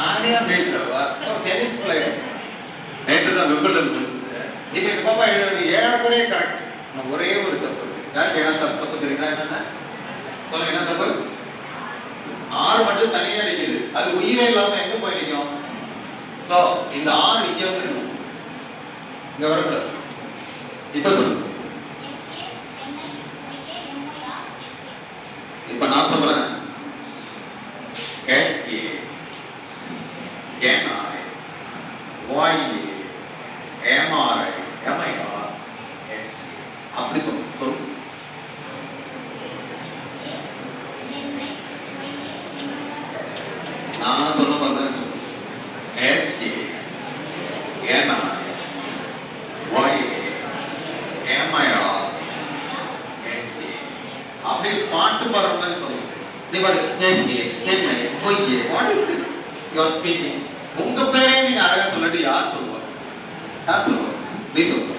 நானே பேசுறவா tennis player நேற்று தான் விம்பிள்டன் முடிஞ்சது இப்போ இந்த பாப்பா எழுதுறது ஏறக்குறைய கரெக்ட் ஒரே ஒரு தப்பு இருக்கு. யாருக்கு என்ன தப்பு தப்பு தெரியுதா என்னன்னா? சொல்ல என்ன தப்பு? ஆறு மட்டும் தனியா நிக்குது. அது உயிரே இல்லாம எங்க போய் நிக்கும்? சோ இந்த ஆறு இங்க வந்து இங்க வரக்கூடாது. இப்ப சொல்லுங்க. இப்ப நான் சொல்றேன். S A N I Y A M அப்படி சொல்லு சொல்லு. நான் சொல்ல பார்த்தேன் சொல்லு. S A N I Y அப்படியே பாட்டு பாடுற மாதிரி சொல்லுங்க நீ பாடு. எஸ் யூஆர் ஸ்பீக்கிங் உங்க பேரை நீங்க அழகா சொல்லிட்டு யார் சொல்லுவாங்க யார் சொல்லுவாங்க நீ சொல்லுவாங்க